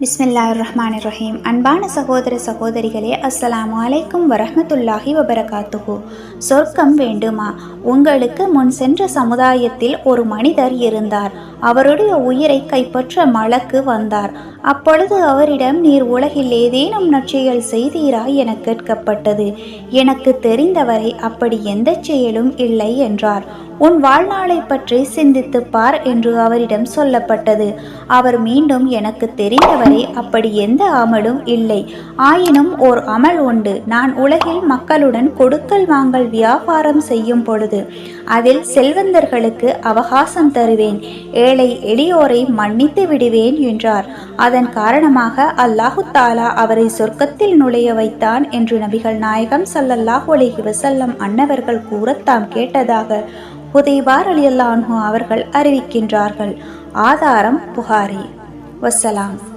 பிஸ்மில்லா ரஹ்மான் ரஹீம் அன்பான சகோதர சகோதரிகளே அஸ்லாம் அலைக்கும் வரஹமத்துல்லாஹி வபரகாத்துஹு. சொர்க்கம் வேண்டுமா? உங்களுக்கு முன் சென்ற சமுதாயத்தில் ஒரு மனிதர் இருந்தார். அவருடைய உயிரை கைப்பற்ற மலக்கு வந்தார். அப்பொழுது அவரிடம் நீர் உலகில் ஏதேனும் நற்செயல் செய்தீரா என கேட்கப்பட்டது. எனக்கு தெரிந்தவரை அப்படி எந்த செயலும் இல்லை என்றார். உன் வாழ்நாளை பற்றி சிந்தித்துப் பார் என்று அவரிடம் சொல்லப்பட்டது. அவர் மீண்டும் எனக்கு தெரிந்தவரை அப்படி எந்த அமலும் இல்லை. ஆயினும் ஓர் அமல் உண்டு. நான் உலகில் மக்களுடன் கொடுக்கல் வாங்கல் வியாபாரம் செய்யும் பொழுது அதில் செல்வந்தர்களுக்கு அவகாசம் தருவேன். ஏழை எளியோரை மன்னித்து விடுவேன் என்றார். அதன் காரணமாக அல்லாஹு தாலா அவரை சொர்க்கத்தில் நுழைய வைத்தான் என்று நபிகள் நாயகம் ஸல்லல்லாஹு அலைஹி வசல்லம் அன்னவர்கள் கூறத்தாம் கேட்டதாக ஹுதைபார் அலி அவர்கள் அறிவிக்கின்றார்கள். ஆதாரம் புகாரி. வசலாம்